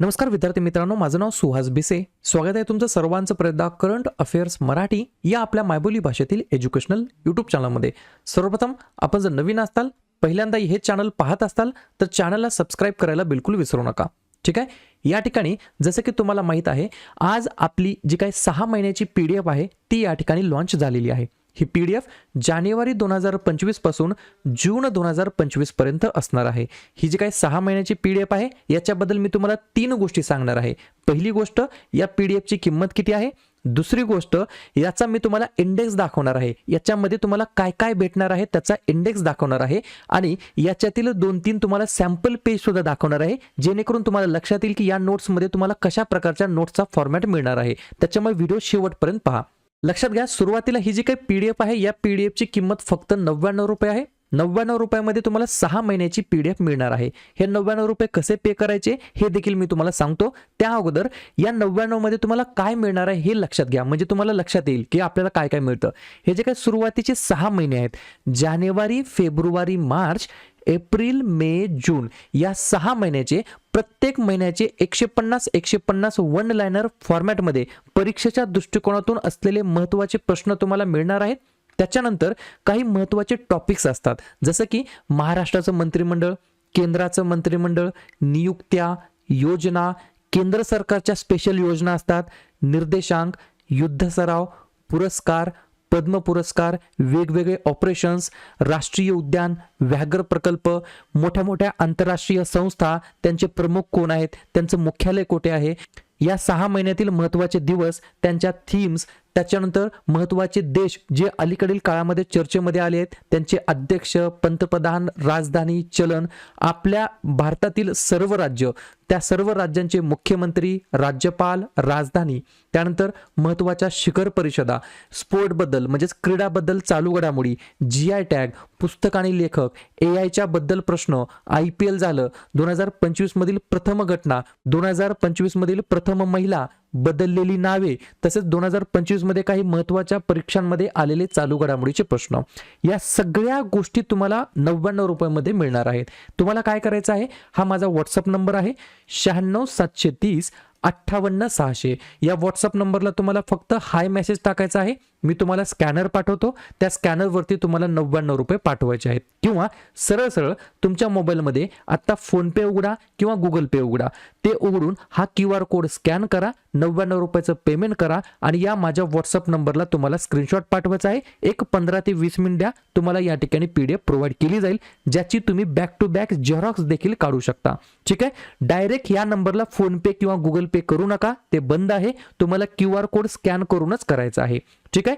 नमस्कार विद्यार्थी मित्रांनो माझं नाव सुहास बिसे स्वागत आहे तुमचं सर्वांचं प्रयत्न करंट अफेअर्स मराठी या आपल्या मायबोली भाषेतील एज्युकेशनल यूट्यूब चॅनलमध्ये. सर्वप्रथम आपण जर नवीन असताल पहिल्यांदा हे चॅनल पाहत असताल तर चॅनलला सबस्क्राईब करायला बिलकुल विसरू नका. ठीक आहे? या ठिकाणी जसं की तुम्हाला माहीत आहे आज आपली जी काही सहा महिन्याची पी डी एफ आहे ती या ठिकाणी लॉन्च झालेली आहे. ही पी डी एफ जानेवारी दोन हजार पंचवीसपासून जून दोन हजार पंचवीसपर्यंत असणार आहे. ही जी काही सहा महिन्याची पी डी एफ आहे याच्याबद्दल मी तुम्हाला तीन गोष्टी सांगणार आहे. पहिली गोष्ट या पी डी एफची किंमत किती आहे? दुसरी गोष्ट याचा मी तुम्हाला इंडेक्स दाखवणार आहे. याच्यामध्ये तुम्हाला काय काय भेटणार आहे त्याचा इंडेक्स दाखवणार आहे आणि याच्यातील दोन तीन तुम्हाला सॅम्पल पेज सुद्धा दाखवणार आहे जेणेकरून तुम्हाला लक्षात येईल की या नोट्समध्ये तुम्हाला कशा प्रकारच्या नोट्सचा फॉर्मॅट मिळणार आहे. त्याच्यामुळे व्हिडिओ शेवटपर्यंत पहा. लक्षात घ्या सुरुवातीला ही जी काही पीडीएफ आहे या पीडीएफची किंमत फक्त नव्याण्णव रुपये आहे. नव्याण्णव रुपयामध्ये तुम्हाला सहा महिन्याची पी डी एफ मिळणार आहे. हे नव्याण्णव रुपये कसे पे करायचे हे देखील मी तुम्हाला सांगतो. त्या अगोदर या नव्याण्णवमध्ये तुम्हाला काय मिळणार आहे हे लक्षात घ्या. म्हणजे तुम्हाला लक्षात येईल की आपल्याला काय काय मिळतं. हे जे काय सुरुवातीचे सहा महिने आहेत जानेवारी फेब्रुवारी मार्च एप्रिल मे जून या सहा महिन्याचे प्रत्येक महिन्याचे एकशे पन्नास एकशे पन्नास वन लायनर फॉर्मॅटमध्ये परीक्षेच्या दृष्टिकोनातून असलेले महत्त्वाचे प्रश्न तुम्हाला मिळणार आहेत. त्याच्यानंतर काही महत्त्वाचे टॉपिक्स असतात. जसं की महाराष्ट्राचं मंत्रिमंडळ केंद्राचं मंत्रिमंडळ नियुक्त्या योजना केंद्र सरकारच्या स्पेशल योजना असतात. निर्देशांक युद्ध सराव पुरस्कार पद्म पुरस्कार वेगवेगळे ऑपरेशन्स राष्ट्रीय उद्यान व्याघ्र प्रकल्प मोठ्या मोठ्या आंतरराष्ट्रीय संस्था त्यांचे प्रमुख कोण आहेत त्यांचं मुख्यालय कुठे आहे? या सहा महिन्यातील महत्त्वाचे दिवस त्यांच्या थीम्स त्याच्यानंतर महत्त्वाचे देश जे अलीकडील काळामध्ये चर्चेमध्ये आले आहेत त्यांचे अध्यक्ष पंतप्रधान राजधानी चलन आपल्या भारतातील सर्व राज्य त्या सर्व राज्यांचे मुख्यमंत्री राज्यपाल राजधानी त्यानंतर महत्त्वाच्या शिखर परिषदा स्पोर्टबद्दल म्हणजेच क्रीडाबद्दल चालू घडामोडी जी आय टॅग पुस्तक आणि लेखक ए आयच्या बद्दल प्रश्न आय पी एल झालं दोन हजार पंचवीसमधील प्रथम घटना दोन हजार पंचवीसमधील प्रथम महिला बदललेली नावे तसेच दोन हजार पंचवीसमध्ये काही महत्त्वाच्या परीक्षांमध्ये आलेले चालू घडामोडीचे प्रश्न. या सगळ्या गोष्टी तुम्हाला नव्याण्णव रुपयामध्ये मिळणार आहेत. तुम्हाला काय करायचं आहे? हा माझा व्हॉट्सअप नंबर आहे. शहाण्णव सातशे तीस अठ्ठावन्न सहाशे. या व्हॉट्सअप नंबरला तुम्हाला फक्त हाय मेसेज टाकायचा आहे. मी तुम्हाला स्कॅनर पाठवतो. त्या स्कॅनरवरती तुम्हाला नव्याण्णव रुपये पाठवायचे आहेत. किंवा सरळ सरळ तुमच्या मोबाईलमध्ये आत्ता फोनपे उघडा किंवा गुगल पे उघडा. ते उघडून हा क्यू आर कोड स्कॅन करा. नव्याण्णव रुपयाचं पेमेंट करा आणि या माझ्या व्हॉट्सअप नंबरला तुम्हाला स्क्रीनशॉट पाठवायचा आहे. एक पंधरा ते वीस मिनिट द्या. तुम्हाला या ठिकाणी पी डी एफ प्रोव्हाइड केली जाईल ज्याची तुम्ही बॅक टू बॅक झेरॉक्स देखील काढू शकता. ठीक आहे? डायरेक्ट या नंबरला फोनपे किंवा गुगल पे करू नका. ते बंद आहे. तुम्हाला क्यू आर कोड स्कॅन करूनच करायचं आहे. ठीक आहे?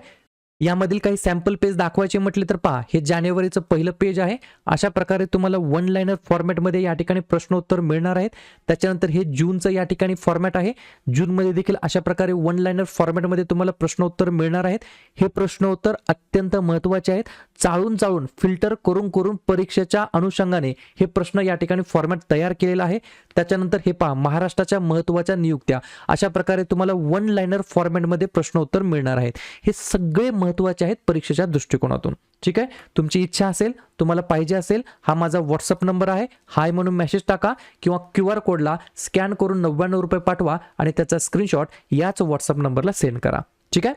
यामधील काही सॅम्पल पेज दाखवायचे म्हटले तर पहा हे जानेवारीचं पहिलं पेज आहे. अशा प्रकारे तुम्हाला वन लाईनर फॉर्मॅटमध्ये या ठिकाणी प्रश्नोत्तर मिळणार आहेत. त्याच्यानंतर हे जूनचं या ठिकाणी फॉर्मॅट आहे. जूनमध्ये देखील अशा प्रकारे वन लाईनर फॉर्मॅटमध्ये तुम्हाला प्रश्नोत्तर मिळणार आहेत. हे प्रश्नोत्तर अत्यंत महत्त्वाचे आहेत. चाळून चाळून फिल्टर करून करून परीक्षेच्या अनुषंगाने हे प्रश्न या ठिकाणी फॉर्मॅट तयार केलेला आहे. त्याच्यानंतर हे पहा महाराष्ट्राच्या महत्त्वाच्या नियुक्त्या. अशा प्रकारे तुम्हाला वन लाईनर फॉर्मॅटमध्ये प्रश्नोत्तर मिळणार आहेत. हे सगळे महत्त्वाचे आहेत परीक्षेच्या दृष्टिकोनातून. ठीक आहे? तुमची इच्छा असेल तुम्हाला पाहिजे असेल हा माझा व्हॉट्सअप नंबर आहे. हाय म्हणून मेसेज टाका किंवा क्यू आर कोडला स्कॅन करून नव्याण्णव रुपये पाठवा आणि त्याचा स्क्रीनशॉट याच व्हॉट्सअप नंबरला सेंड करा. ठीक आहे?